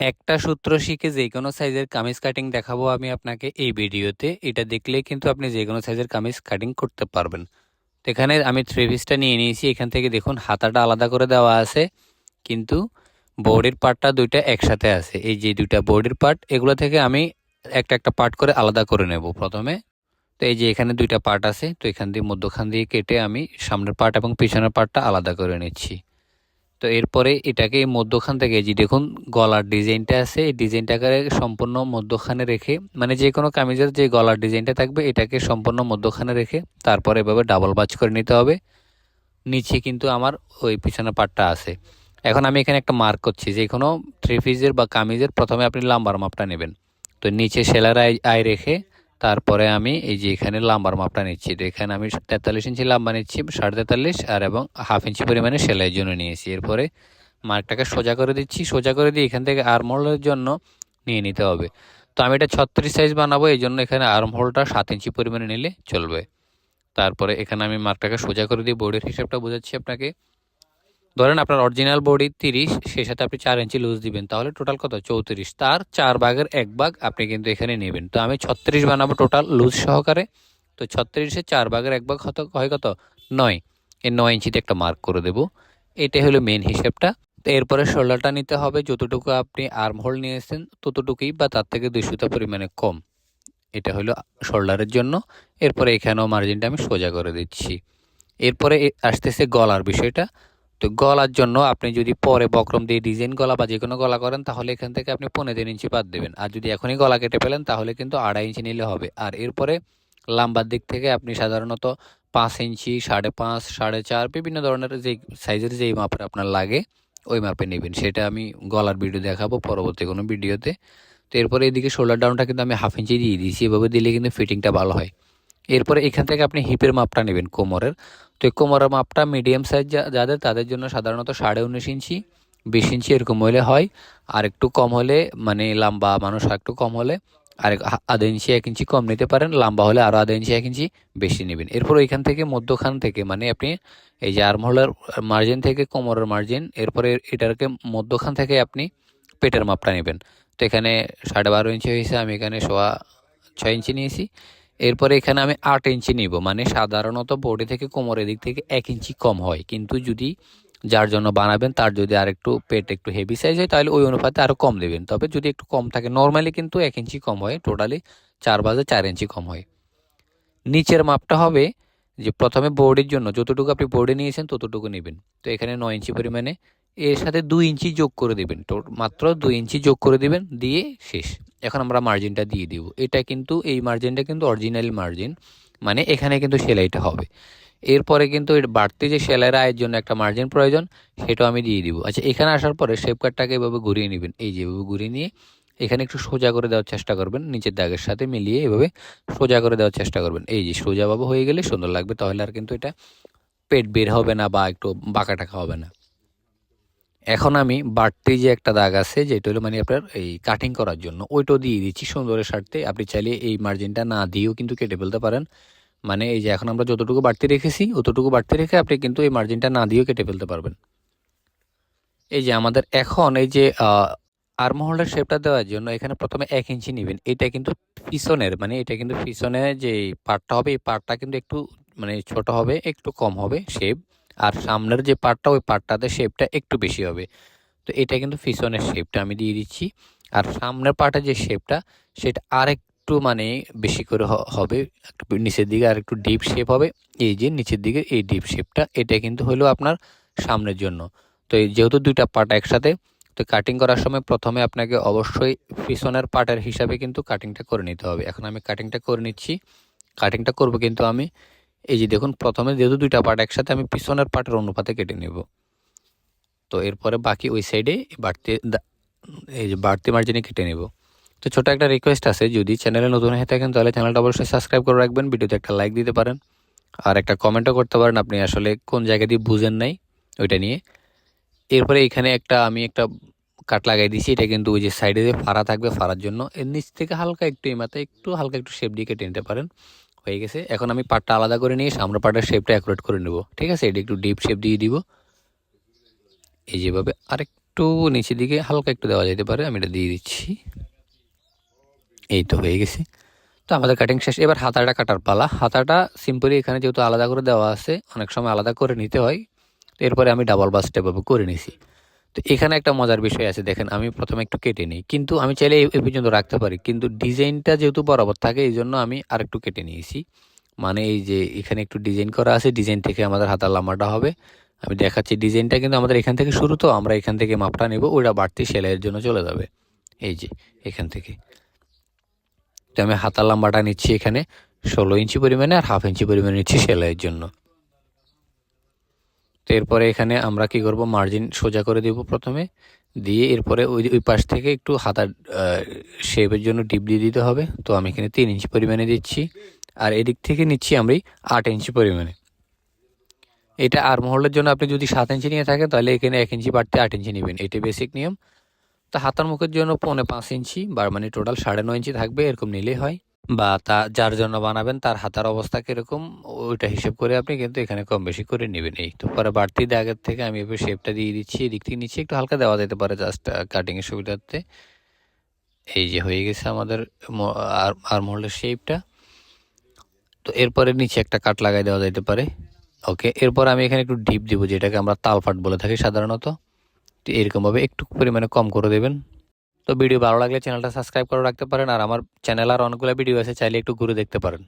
একটা সূত্র শিখে যে কোনো সাইজের কামিজ কাটিং দেখাবো আমি আপনাকে এই ভিডিওতে। এটা দেখলে কিন্তু আপনি যে কোনো সাইজের কামিজ কাটিং করতে পারবেন। তো এখানে আমি থ্রি পিসটা নিয়ে নিয়েছি। এখান থেকে দেখুন হাতাটা আলাদা করে দেওয়া আছে। কিন্তু বডির পার্টটা দুইটা একসাথে আছে। এই যে দুইটা বোর্ডের পার্ট এগুলো থেকে আমি একটা একটা পার্ট করে আলাদা করে নেব প্রথমে। তো এই যে এখানে দুইটা পার্ট আছে। তো এখান দিয়ে মধ্যখান দিয়ে কেটে আমি সামনের পার্ট এবং পিছনের পার্টটা আলাদা করে নিচ্ছি। তো এরপরে এটাকে মধ্যখান থেকে যে দেখুন, গলার ডিজাইনটা আছে। এই ডিজাইনটাকে সম্পূর্ণ মধ্যখানে রেখে মানে যে কোনো কামিজের যে গলার ডিজাইনটা থাকবে, এটাকে সম্পূর্ণ মধ্যখানে রেখে তারপরে এভাবে ডাবল বাজ করে নিতে হবে। নিচে কিন্তু আমার ওই পিছনের পাটটা আছে। এখন আমি এখানে একটা মার্ক করছি, যে কোনো থ্রি পিসের বা কামিজের প্রথমে আপনি লাম্বার মাপটা নেবেন। তো নিচে সেলার আই আয় রেখে তারপরে আমি এই যে এখানে লাম্বার মাপটা নিচ্ছি। তো এখানে আমি তেতাল্লিশ ইঞ্চি লাম্বা নিচ্ছি, সাড়ে তেতাল্লিশ আর এবং হাফ ইঞ্চি পরিমাণে সেলাইয়ের জন্য নিয়েছি। এরপরে মার্কটাকে সোজা করে দিচ্ছি। সোজা করে দিয়ে এখান থেকে আর্ম হোলের জন্য নিয়ে নিতে হবে। তো আমি এটা ছত্রিশ সাইজ বানাবো, এই জন্য এখানে আর্ম হোলটা সাত ইঞ্চি পরিমাণে নিলে চলবে। তারপরে এখানে আমি মার্কটাকে সোজা করে দিয়ে বোর্ডের হিসাবটা বোঝাচ্ছি আপনাকে। ধরেন আপনার অরিজিনাল বডি তিরিশ, সেই সাথে আপনি চার ইঞ্চি লুজ দিবেন, তাহলে টোটাল কত? চৌত্রিশ। তার চার ভাগের এক ভাগ আপনি কিন্তু এখানে নেবেন। তো আমি ছত্রিশ বানাবো টোটাল লুজ সহকারে। তো ছত্রিশে চার ভাগের এক ভাগ হয় কত? নয়। এই নয় ইঞ্চিতে একটা মার্ক করে দেব। এটাই হলো মেন হিসেবটা। তো এরপরে শোল্ডারটা নিতে হবে। যতটুকু আপনি আর্ম হোল নিয়েছেন, ততটুকুই বা তার থেকে দুই সুতা পরিমাণে কম। এটা হলো শোল্ডারের জন্য। এরপরে এখানেও মার্জিনটা আমি সোজা করে দিচ্ছি। এরপরে আসতেছে গলার বিষয়টা। তো গলার জন্য আপনি যদি পরে বক্রম দিয়ে ডিজাইন গলা বা যে কোনো গলা করেন, তাহলে এখান থেকে আপনি পনেরো তিন ইঞ্চি বাদ দেবেন। আর যদি এখনই গলা কেটে ফেলেন, তাহলে কিন্তু আড়াই ইঞ্চি নিলে হবে। আর এরপরে লাম্বার দিক থেকে আপনি সাধারণত পাঁচ ইঞ্চি, সাড়ে পাঁচ, সাড়ে চার, বিভিন্ন ধরনের যে সাইজের যেই মাপের আপনার লাগে, ওই মাপে নেবেন। সেটা আমি গলার ভিডিও দেখাবো পরবর্তী কোনো ভিডিওতে তো এরপরে এদিকে শোল্ডার ডাউনটা কিন্তু আমি হাফ ইঞ্চি দিয়ে দিয়েছি। এভাবে দিলে কিন্তু ফিটিংটা ভালো হয়। এরপরে এখান থেকে আপনি হিপের মাপটা নেবেন কোমরের। তো এই কোমরের মাপটা মিডিয়াম সাইজ যাদের, তাদের জন্য সাধারণত সাড়ে উনিশ ইঞ্চি, বিশ ইঞ্চি এরকম হলে হয়। আর একটু কম হলে মানে লম্বা মানুষ একটু কম হলে, আর আধা ইঞ্চি, এক ইঞ্চি কম নিতে পারেন। লম্বা হলে আরও আধা ইঞ্চি, এক ইঞ্চি বেশি নেবেন। এরপর ওইখান থেকে মধ্যখান থেকে মানে আপনি এই যে আর্মহোলের মার্জিন থেকে কোমরের মার্জিন এরপরে এটাকে মধ্যখান থেকে আপনি পেটের মাপটা নেবেন। তো এখানে সাড়ে বারো ইঞ্চি হয়েছে, আমি এখানে সোয়া ছয় ইঞ্চি নিয়েছি। এরপরে এখানে আমি আট ইঞ্চি নিব। মানে সাধারণত বডি থেকে কোমরের দিক থেকে এক ইঞ্চি কম হয়। কিন্তু যদি যার জন্য বানাবেন, তার যদি আর একটু পেট একটু হেভি সাইজ হয়, তাহলে ওই অনুপাতে আরও কম দেবেন। তবে যদি একটু কম থাকে নর্মালি কিন্তু এক ইঞ্চি কম হয়। টোটালি চার বাজে চার ইঞ্চি কম হয়। নিচের মাপটা হবে যে প্রথমে বোর্ডের জন্য যতটুকু আপনি বোর্ডে নিয়েছেন, ততটুকু নেবেন। তো এখানে নয় ইঞ্চি পরিমাণে। এর সাথে দুই ইঞ্চি যোগ করে দেবেন। তো মাত্র দুই ইঞ্চি যোগ করে দিবেন। দিয়ে শেষ। এখন আমরা মার্জিনটা দিয়ে দিব। এটা কিন্তু, এই মার্জিনটা কিন্তু অরিজিনাল মার্জিন মানে এখানে কিন্তু সেলাইটা হবে। এরপরে কিন্তু এর বাড়তি যে সেলাইয়ের আয়ের জন্য একটা মার্জিন প্রয়োজন, সেটাও আমি দিয়ে দিব। আচ্ছা এখানে আসার পরে শেপ এভাবে ঘুরিয়ে নেবেন। এই যে এভাবে ঘুরিয়ে নিয়ে এখানে একটু সোজা করে দেওয়ার চেষ্টা করবেন, নিচের দাগের সাথে মিলিয়ে এভাবে সোজা করে দেওয়ার চেষ্টা করবেন। এই যে সোজাভাবে হয়ে গেলে সুন্দর লাগবে, তাহলে আর কিন্তু এটা পেট বের হবে না বা একটু বাঁকা টাকা হবে না। এখন আমি বাড়তি যে একটা দাগ আছে, যেটা হলো মানে আপনার এই কাটিং করার জন্য ওইটাও দিয়ে দিচ্ছি সুন্দরের স্বার্থে আপনি চাইলে এই মার্জিনটা না দিয়েও কিন্তু কেটে ফেলতে পারেন। মানে এই যে এখন আমরা যতটুকু বাড়তি রেখেছি, অতটুকু বাড়তি রেখে আপনি কিন্তু এই মার্জিনটা না দিয়েও কেটে ফেলতে পারবেন। এই যে আমাদের এখন এই যে আর্মহোল্ডার শেপটা দেওয়ার জন্য এখানে প্রথমে এক ইঞ্চি নেবেন। এটা কিন্তু পিছনের মানে এটা কিন্তু পিছনে যে পার্টটা হবে, এই পার্টটা কিন্তু একটু মানে ছোট হবে, একটু কম হবে শেপ আর সামনের যে পার্টটা, ওই পার্টটাতে শেপটা একটু বেশি হবে। তো এটা কিন্তু পিছনের শেপটা আমি দিয়ে দিচ্ছি। আর সামনের পার্টের যে শেপটা সেটা আর একটু মানে বেশি করে হবে। একটু নিচের দিকে আর একটু ডিপ শেপ হবে। এই যে নিচের দিকে এই ডিপ শেপটা এটা কিন্তু হলো আপনার সামনের জন্য। তো এই যেহেতু দুইটা পার্ট একসাথে, তো কাটিং করার সময় প্রথমে আপনাকে অবশ্যই পিছনের পার্টের হিসাবে কিন্তু কাটিংটা করে নিতে হবে। এখন আমি কাটিংটা করে নিচ্ছি। কাটিংটা করব কিন্তু আমি এই যে দেখুন, প্রথমে যেহেতু দুইটা পার্ট একসাথে আমি পিছনের পার্টের অনুপাতে কেটে নেব। তো এরপরে বাকি ওই সাইডে বাড়তি এই যে বাড়তি মার্জিনে কেটে নেব। তো ছোটো একটা রিকোয়েস্ট আছে, যদি চ্যানেলে নতুন হয়ে থাকেন, তাহলে চ্যানেলটা অবশ্যই সাবস্ক্রাইব করে রাখবেন, ভিডিওতে একটা লাইক দিতে পারেন। আর একটা কমেন্টও করতে পারেন, আপনি আসলে কোন জায়গা দিয়ে বুঝেন নাই ওইটা নিয়ে। এরপরে এখানে একটা, আমি একটা কাট লাগাই দিয়েছি এটা কিন্তু ওই যে সাইডে যে ফাড়া থাকবে ফাড়ার জন্য, এর নিচ থেকে হালকা একটু এই মাথায় একটু হালকা একটু শেপ দিয়ে কেটে নিতে পারেন। হয়ে গেছে। এখন আমি পাটটা আলাদা করে নিয়ে সামনের পাটের শেপটা অ্যাকুরেট করে নেব। ঠিক আছে? এটা একটু ডিপ শেপ দিয়ে দিব। এই যেভাবে আরেকটু নিচের দিকে হালকা একটু দেওয়া যেতে পারে, আমি এটা দিয়ে দিচ্ছি। এই তো হয়ে গেছে। তো আমাদের কাটিং শেষ। এবার হাতাটা কাটার পালা। হাতাটা সিম্পলি এখানে যেহেতু আলাদা করে দেওয়া আছে, অনেক সময় আলাদা করে নিতে হয়। তো এরপরে আমি ডাবল বাস স্টেপভাবে করে নিছি। তো এখানে একটা মজার বিষয় আছে, দেখেন আমি প্রথমে একটু কেটে নিই। কিন্তু আমি চাইলে এই পর্যন্ত রাখতে পারি। কিন্তু ডিজাইনটা যেহেতু বরাবর থাকে এই জন্য আমি আর একটু কেটে নিয়েছি। মানে এই যে এখানে একটু ডিজাইন করা আছে, ডিজাইন থেকে আমাদের হাতার লম্বাটা হবে। আমি দেখাচ্ছি ডিজাইনটা কিন্তু আমাদের এখান থেকে শুরু, তো আমরা এখান থেকে মাপটা নেব, ওইটা বাড়তি সেলাইয়ের জন্য চলে যাবে। এই যে এখান থেকে। তো আমি হাতার লম্বাটা নিচ্ছি এখানে, ষোলো ইঞ্চি পরিমাণে আর হাফ ইঞ্চি পরিমাণে নিচ্ছি সেলাইয়ের জন্য। তো এরপরে এখানে আমরা কি করব? মার্জিন সোজা করে দেব প্রথমে। দিয়ে এরপরে ওই ওই পাশ থেকে একটু হাতার শেপের জন্য ডিপ দিয়ে দিতে হবে। তো আমি এখানে তিন ইঞ্চি পরিমাণে দিচ্ছি। আর এদিক থেকে নিচ্ছি আমি আট ইঞ্চি পরিমাণে। এটা আর মহলের জন্য আপনি যদি সাত ইঞ্চি নিয়ে থাকেন, তাহলে এখানে এক ইঞ্চি বাড়তে আট ইঞ্চি নেবেন। এটা বেসিক নিয়ম। তো হাতার মুখের জন্য পৌনে পাঁচ ইঞ্চি বা মানে টোটাল সাড়ে নয় ইঞ্চি থাকবে, এরকম নিলেই হয়। বা তা, যার জন্য বানাবেন, তার হাতার অবস্থা কীরকম, ওইটা হিসেব করে আপনি কিন্তু এখানে কম বেশি করে নেবেন। এই তো পরে বাড়তি দাগের থেকে আমি এবার শেপটা দিয়ে দিচ্ছি, এদিক থেকে নিচে একটু হালকা দেওয়া যেতে পারে জাস্ট কাটিংয়ের সুবিধার্থে। এই যে হয়ে গেছে আমাদের আর মহলের শেপটা তো এরপরে নিচে একটা কাট লাগাই দেওয়া যেতে পারে। ওকে এরপর আমি এখানে একটু ডিপ দিব, যেটাকে আমরা তালফাট বলে থাকি সাধারণত। তো এরকমভাবে একটু পরিমাণে কম করে দেবেন। তো ভিডিও ভালো লাগলে চ্যানেলটা সাবস্ক্রাইব করে রাখতে পারেন আর আমার চ্যানেল আর অনেকগুলো ভিডিও আছে, চাইলে একটু ঘুরে দেখতে পারেন।